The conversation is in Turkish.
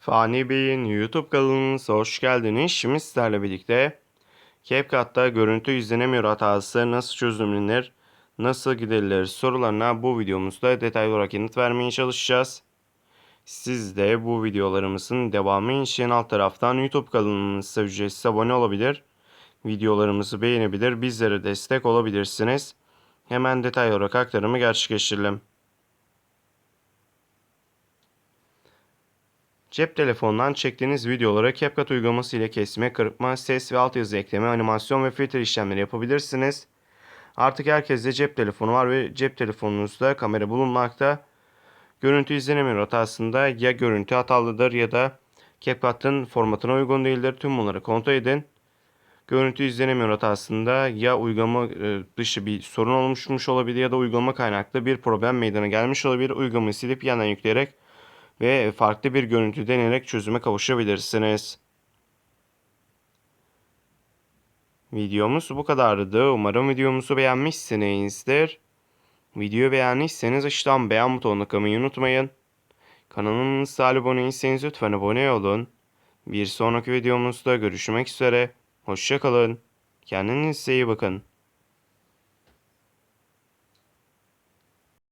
Fani Bey'in YouTube kanalınıza hoş geldiniz. Şimdi sizlerle birlikte CapCut'ta görüntü izlenemiyor hatası nasıl çözümlenir, nasıl giderilir sorularına bu videomuzda detaylı olarak yanıt vermeye çalışacağız. Siz de bu videolarımızın devamı için alt taraftan YouTube kanalımıza ücretsiz abone olabilir, videolarımızı beğenebilir, bizlere destek olabilirsiniz. Hemen detaylı olarak aktarımı gerçekleştirelim. Cep telefonundan çektiğiniz videoları CapCut uygulaması ile kesme, kırpma, ses ve altyazı ekleme, animasyon ve filtre işlemleri yapabilirsiniz. Artık herkeste cep telefonu var ve cep telefonunuzda kamera bulunmakta. Görüntü izlenemiyor hatasında ya görüntü hatalıdır ya da CapCut'ın formatına uygun değildir. Tüm bunları kontrol edin. Görüntü izlenemiyor hatasında ya uygulama e, dışı bir sorun oluşmuş olabilir ya da uygulama kaynaklı bir problem meydana gelmiş olabilir. Uygulamayı silip yeniden yükleyerek ve farklı bir görüntü deneyerek çözüme kavuşabilirsiniz. Videomuz bu kadardı. Umarım videomuzu beğenmişsinizdir. Videoyu beğendiyseniz aşağıdan beğen butonuna kılmayı unutmayın. Kanalımıza abone değilseniz lütfen abone olun. Bir sonraki videomuzda görüşmek üzere. Hoşçakalın. Kendinize iyi bakın.